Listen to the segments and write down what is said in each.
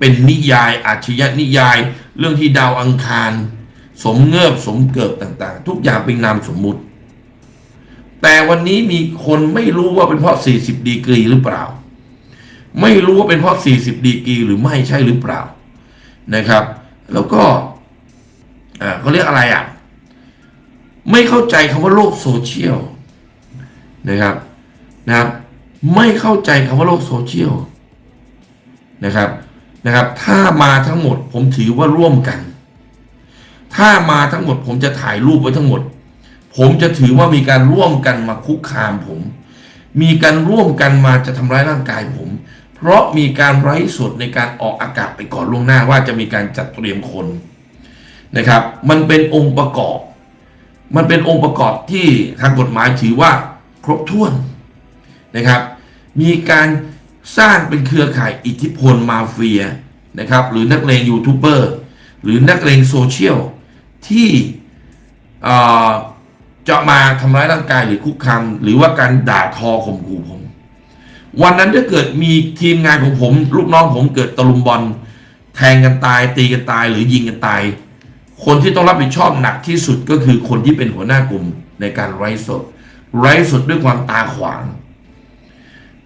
เป็นนิยายอาชญานิยาย เรื่องที่ดาวอังคาร สมเงือบสมเกิบต่าง ๆ ทุกอย่างเป็นนามสมมุติ แต่วันนี้มีคนไม่รู้ว่าเป็นเพราะ 40 ดีกรีหรือเปล่า ไม่รู้ว่าเป็นเพราะ 40 ดีกรีหรือไม่ใช่หรือเปล่านะครับ แล้วก็อ่าเขาเรียกอะไรอะไม่เข้าใจคำว่าโลกโซเชียลนะครับนะครับ ไม่เข้าใจคำว่าโลกโซเชียลนะครับ นะครับ ถ้ามาทั้งหมดผมถือว่าร่วมกัน ถ้ามาทั้งหมดผมจะถ่ายรูปไว้ทั้งหมด ผมจะถือว่ามีการร่วมกันมาคุกคามผม มีการร่วมกันมาจะทำร้ายร่างกายผม เพราะมีการไร้สดในการออกอากาศไปก่อนล่วงหน้าว่าจะมีการจัดเตรียมคนนะครับ มันเป็นองค์ประกอบ มันเป็นองค์ประกอบที่ทางกฎหมายถือว่าครบถ้วนนะครับ มีการ สร้างเป็นเครือข่ายอิทธิพลมาเฟียนะครับ หรือนักเลงยูทูบเบอร์หรือนักเลงโซเชียลที่เจะมาทำร้ายร่างกายหรือคุกคามหรือว่าการด่าทอข่มขู่ผม วันนั้นถ้าเกิดมีทีมงานของผม ลูกน้องผมเกิดตะลุมบอลแทงกันตาย ตีกันตาย หรือยิงกันตาย คนที่ต้องรับผิดชอบหนักที่สุดก็คือคนที่เป็นหัวหน้ากลุ่มในการไร้สดไร้สดด้วยความตาขวาง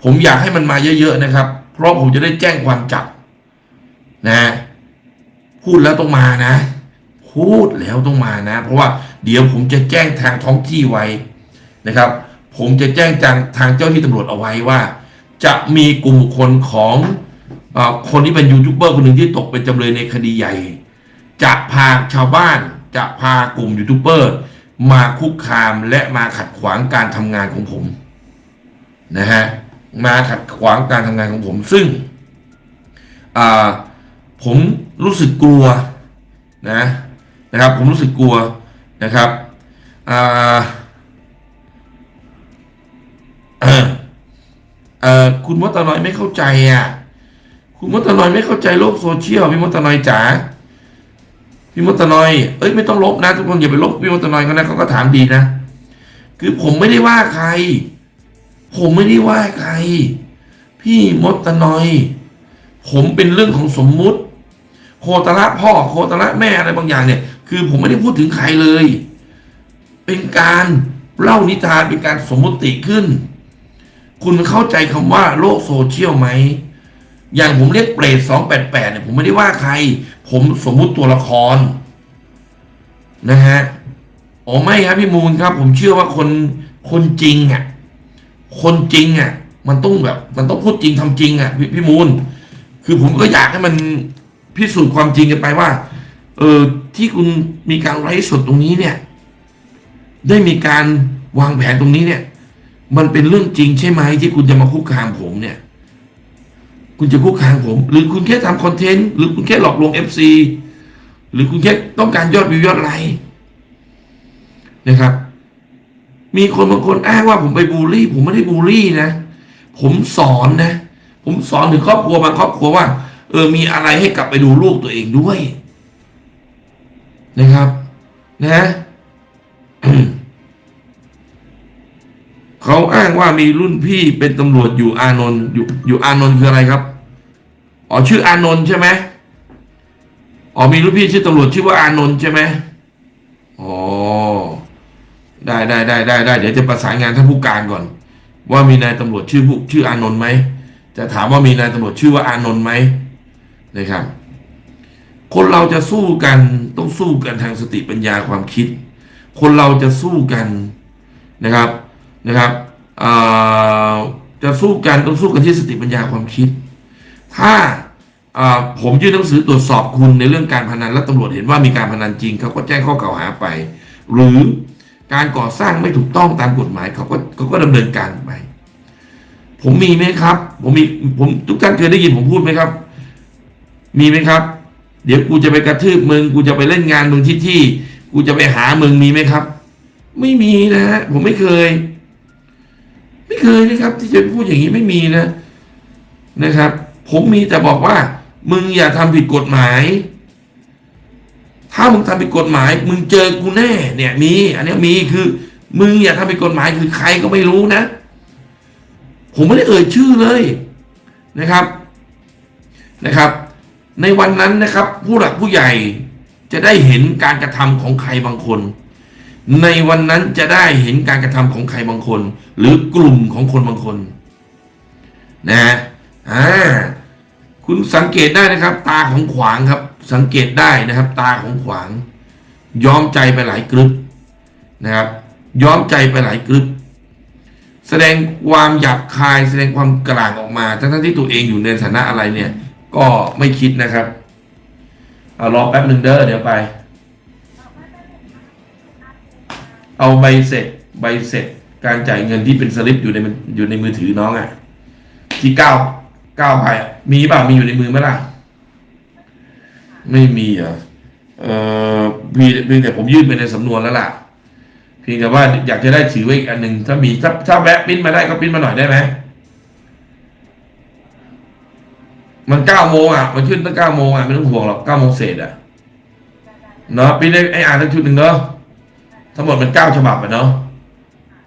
ผมอยากให้มันมาเยอะ ๆ นะครับ เพราะผมจะได้แจ้งความจับนะ พูดแล้วต้องมานะ พูดแล้วต้องมานะ เพราะว่าเดี๋ยวผมจะแจ้งทางท้องที่ไว้นะครับ ผมจะแจ้งทางทางเจ้าที่ตำรวจเอาไว้ว่า จะมีกลุ่มคคลของออคนที่เป็นยูทูบเบอร์คนหนึ่งที่ตกเป็นจำเลยในคดีใหญ่ จะพาชาวบ้าน จะพากลุ่มยูทูบเบอร์มาคุกคามและมาขัดขวางการทำงานของผมนะฮะ มาขัดขวางการทำงานของผม ซึ่งผมรู้สึกกลัวนะนะครับ ผมรู้สึกกลัวนะครับคุณมดตะนอยไม่เข้าใจอะ คุณมดตะนอยไม่เข้าใจโลกโซเชียลพี่มดตะนอยจ๋าพี่มดตะนอยเอ้ยไม่ต้องลบนะ ทุกคนอย่าไปลบพี่มดตะนอยเขานะเขาก็ถามดีนะ คือผมไม่ได้ว่าใคร ผมไม่ได้ว่าใคร พี่มดตะนอย ผมเป็นเรื่องของสมมุติ โคตระพ่อโคตระแม่อะไรบางอย่างเนี่ย คือผมไม่ได้พูดถึงใครเลย เป็นการเล่านิทานเป็นการสมมุติขึ้น คุณเข้าใจคำว่าโลกโซเชียลไหมอย่างผมเรียกเปรตสองแปดแปดเนี่ยผมไม่ได้ว่าใคร ผมสมมุติตัวละคร นะฮะอ๋อไม่ครับพี่มูลครับ ผมเชื่อว่าคนคนจริงอะ คนจริงอะ มันต้องแบบ มันต้องพูดจริงทำจริงอะพี่พี่มูล คือผมก็อยากให้มันพิสูจน์ความจริงกันไปว่า เออที่คุณมีการไร้สดตรงนี้เนี่ย ได้มีการวางแผนตรงนี้เนี่ย มันเป็นเรื่องจริงใช่ไหมที่คุณจะมาคุกคามผมเนี่ย คุณจะคุกคามผม หรือคุณแค่ทำคอนเทนต์หรือคุณแค่หลอกลวงเอฟซีหรือคุณแค่ต้องการยอดวิวยอดไลค์นะครับ มีคนบางคนอ้างว่าผมไปบูลลี่ ผมไม่ได้บูลลี่นะ ผมสอนนะ ผมสอนถึงครอบครัวบางครอบครัวว่า เออมีอะไรให้กลับไปดูลูกตัวเองด้วย นะครับ นะเขาอ้างว่ามีรุ่นพี่เป็นตำรวจอยู่อานนท์อยู่อยู่อานนท์คืออะไรครับอ๋อชื่ออานนท์ใช่ไหมอ๋อมีรุ่นพี่ชื่อตำรวจชื่อว่าอานนท์ใช่ไหมอ๋อ ได้ได้ได้ได้ได้เดี๋ยวจะประสานงานท่านผู้การก่อน ว่ามีนายตำรวจชื่อผู้ชื่ออานนท์ไหมจะถามว่ามีนายตำรวจชื่อว่าอานนท์ไหมนะครับ คนเราจะสู้กันต้องสู้กันทางสติปัญญาความคิด คนเราจะสู้กันนะครับนะครับจะสู้กันต้องสู้กันที่สติปัญญาความคิด ถ้าอ่าผมยื่นหนังสือตรวจสอบคุณในเรื่องการพนันและตำรวจเห็นว่ามีการพนันจริงเขาก็แจ้งข้อกล่าวหาไป หรือ การก่อสร้างไม่ถูกต้องตามกฎหมายเขาก็เขาก็ดำเนินการไป ผมมีไหมครับ ผมมีผมทุกท่านเคยได้ยินผมพูดไหมครับ มีไหมครับ เดี๋ยวกูจะไปกระทืบมึงกูจะไปเล่นงานมึงที่ที่ กูจะไปหามึงมีไหมครับ ไม่มีนะฮะผมไม่เคย ไม่เคยนะครับ ที่จะพูดอย่างนี้ไม่มีนะนะครับ ผมมีแต่บอกว่า มึงอย่าทำผิดกฎหมาย ถ้ามึงทำผิดกฎหมาย มึงเจอกูแน่เนี่ยมีอันนี้มีคือมึงอย่าทำผิดกฎหมายคือใครก็ไม่รู้นะ ผมไม่ได้เอ่ยชื่อเลยนะครับนะครับ ในวันนั้นนะครับ ผู้หลักผู้ใหญ่จะได้เห็นการกระทำของใครบางคน ในวันนั้นจะได้เห็นการกระทำของใครบางคน หรือกลุ่มของคนบางคนนะฮะอ่าคุณสังเกตได้นะครับ ตาของขวางครับ สังเกตได้นะครับ ตาของขวางย้อมใจไปหลายกรึบนะครับ ย้อมใจไปหลายกรึบแสดงความหยาบคายแสดงความกลางออกมาทั้งๆที่ตัวเองอยู่ในฐานะอะไรเนี่ย ก็ไม่คิดนะครับเอารอแป๊บหนึ่งเด้อเดี๋ยวไป เอาใบเสร็จใบเสร็จการจ่ายเงินที่เป็นสลิปอยู่ในอยู่ในมือถือน้องอะ่ะ ที่เก้าเก้าใบมีเปล่ามีอยู่ในมือไหมล่ะ ไม่มีเหรอเออพี่เพียงแต่ผมยื่นไปในสำนวนแล้วล่ะเพียงแต่ว่าอยากจะได้ถือไว้อีกอันหนึ่งถ้ามีถ้าถ้าแวะปิ้นมาได้ก็ปิ้นมาหน่อยได้ไหมมันเก้าโมงอะ มันขึ้นตั้งเก้าโมงอะไม่ต้องห่วงหรอกเก้าโมงเศษอะเนาะปิ้นได้ไอ้อ่านทั้งชุดหนึ่งเนาะทั้งหมดมันเก้าฉบับอะเนาะ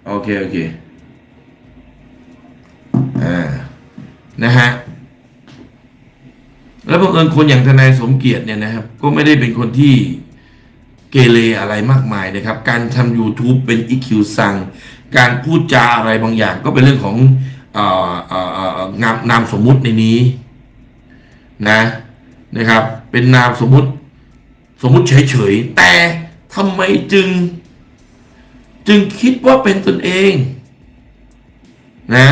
โอเคโอเคอ่านะฮะ แล้วบังเอิญคนอย่างทนายสมเกียรติเนี่ยนะครับ ก็ไม่ได้เป็นคนที่เกเรอะไรมากมายนะครับ การทำ YouTube เป็น EQ สั่งการพูดจาอะไรบางอย่าง ก็เป็นเรื่องของออนามนามสมมุติในนี้นะนะครับ เป็นนามสมมุติสมมุติเฉยๆ แต่ทำไมจึง จึงคิดว่าเป็นตนเอง นะ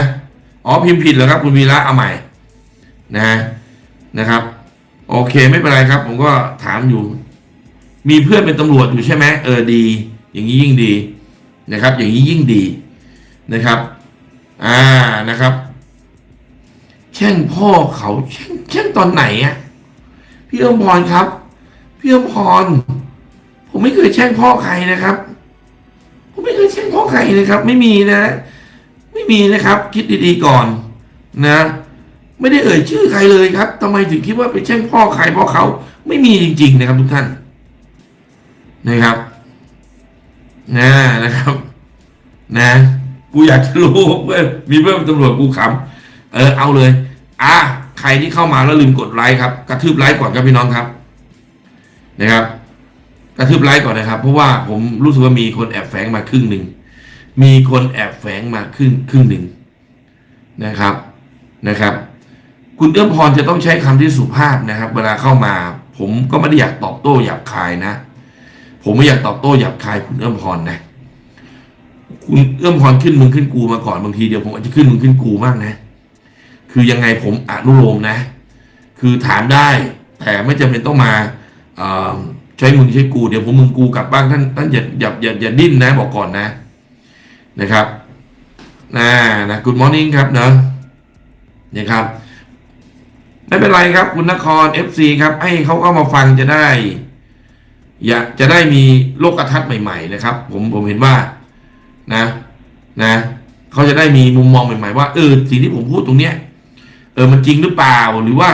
อ๋อพิมพ์ผิดเหรอครับ คุณวีระเอาใหม่ นะ นะครับ โอเคไม่เป็นไรครับ ผมก็ถามอยู่ มีเพื่อนเป็นตำรวจอยู่ใช่ไหมเออดี อย่างนี้ยิ่งดีนะครับ อย่างนี้ยิ่งดีนะครับ อ่านะครับ แช่งพ่อเขาแช่งแช่งตอนไหนอะพี่อมพรครับ พี่อมพร ผมไม่เคยแช่งพ่อใครนะครับ ผมไม่เคยแช่งพ่อใครนะครับ ไม่มีนะ ไม่มีนะครับ คิดดีๆก่อนนะ ไม่ได้เอ่ยชื่อใครเลยครับทำไมถึงคิดว่าไปแช่งพ่อใครพ่อเขาไม่มีจริง ๆ นะครับทุกท่านนะครับนะนะครับ นะกูอยากจะรู้เพื่อนมีเพื่อนเป็นตำรวจกูขำเออเอาเลย อะใครที่เข้ามาแล้วลืมกดไลค์ครับ กระทืบไลค์ก่อนครับพี่น้องครับนะครับ กระทืบไลค์ก่อนนะครับ เพราะว่าผมรู้สึกว่ามีคนแอบแฝงมาครึ่งหนึ่งมีคนแอบแฝงมาครึ่งครึ่งหนึ่งนะครับนะครับ คุณเอื้อมพรจะต้องใช้คำที่สุภาพนะครับ เวลาเข้ามา ผมก็ไม่ได้อยากตอบโต้หยาบคายนะ ผมไม่อยากตอบโต้หยาบคายคุณเอื้อมพรนะคุณเอื้อมพรขึ้นมึงขึ้นกูมาก่อนบางทีเดี๋ยวผมอาจจะขึ้นมึงขึ้นกูมากนะ คือยังไงผมอนุโลมนะ คือถามได้ แต่ไม่จำเป็นต้องมาใช้มึงใช้กูเดี๋ยวผมมึงกูกลับบ้านท่านท่านอย่าอย่าอย่าอย่าดิ้นนะ บอกก่อนนะ นะครับนะนะ Good morning ครับเนาะนะครับ ไม่เป็นไรครับคุณนคร FC ครับ ให้เขาเข้ามาฟังจะได้ อยากจะได้มีโลกทัศน์ใหม่ ๆ นะครับ ผมผมเห็นว่านะ นะเขาจะได้มีมุมมองใหม่ ๆ ว่าเออสิ่งที่ผมพูดตรงเนี้ยเออมันจริงหรือเปล่าหรือว่า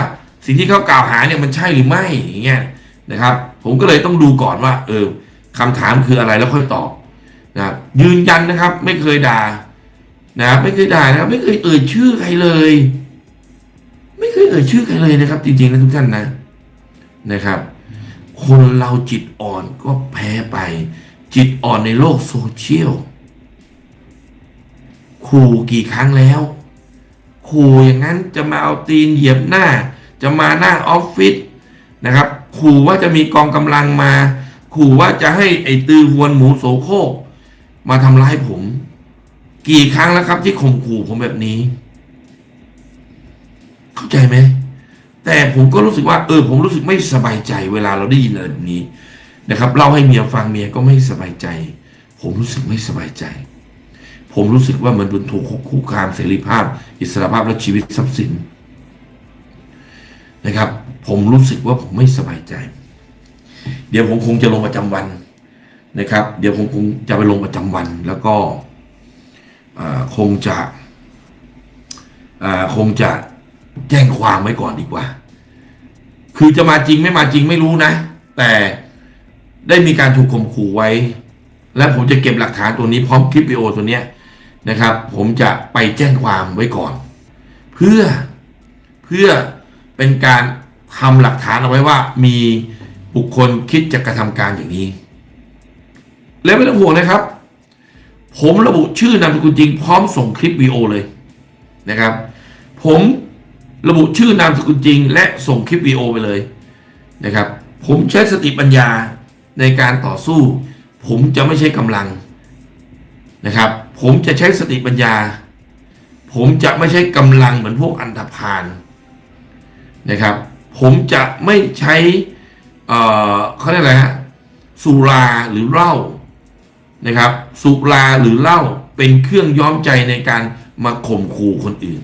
สิ่งที่เขากล่าวหาเนี่ยมันใช่หรือไม่อย่างเงี้ยนะครับ ผมก็เลยต้องดูก่อนว่า เออคำถามคืออะไรแล้วค่อยตอบนะยืนยันนะครับ ไม่เคยด่านะไม่เคยด่านะครับ ไม่เคยเอ่ยชื่อใครเลย ไม่เคยเอ่ยชื่อใครเลยนะครับ จริงๆนะทุกท่านนะนะครับ คนเราจิตอ่อนก็แพ้ไป จิตอ่อนในโลกโซเชียลขู่กี่ครั้งแล้วขู่อย่างนั้นจะมาเอาตีนเหยียบหน้า จะมาหน้าออฟฟิศนะครับขู่ว่าจะมีกองกำลังมาขู่ว่าจะให้ไอ้ตือหวนหมูโสโครกมาทำร้ายผม กี่ครั้งแล้วครับที่ข่มขู่ผมแบบนี้ เข้าใจไหมแต่ผมก็รู้สึกว่าเออผมรู้สึกไม่สบายใจเวลาเราได้ยินอะไรแบบนี้นะครับเล่าให้เมียฟังเมียก็ไม่สบายใจ ผมรู้สึกไม่สบายใจ ผมรู้สึกว่ามันเป็นถูกคุกคามเสรีภาพ อิสรภาพและชีวิตทรัพย์สินนะครับ ผมรู้สึกว่าผมไม่สบายใจ เดี๋ยวผมคงจะลงประจำวันนะครับ เดี๋ยวผมคงจะไปลงประจำวัน แล้วก็คงจะคงจะ แจ้งความไว้ก่อนดีกว่า คือจะมาจริงไม่มาจริงไม่รู้นะ แต่ได้มีการถูกข่มขู่ไว้ และผมจะเก็บหลักฐานตัวนี้พร้อมคลิปวิดีโอตัวเนี้ยนะครับ ผมจะไปแจ้งความไว้ก่อน เพื่อเพื่อเป็นการทำหลักฐานเอาไว้ว่ามีบุคคลคิดจะกระทำการอย่างนี้ และไม่ต้องห่วงนะครับ ผมระบุชื่อนามสกุลจริงพร้อมส่งคลิปวิดีโอเลยนะครับ ผม ระบุชื่อนามสกุลจริง และส่งคลิปวีโอไปเลยนะครับ ผมใช้สติปัญญาในการต่อสู้ ผมจะไม่ใช้กำลังนะครับ ผมจะใช้สติปัญญา ผมจะไม่ใช้กำลังเหมือนพวกอันธพาลนะครับ ผมจะไม่ใช้เอ่อเขาเรียกอะไรฮะสุราหรือเหล้านะครับ สุราหรือเหล้าเป็นเครื่องย้อมใจในการมาข่มขู่คนอื่น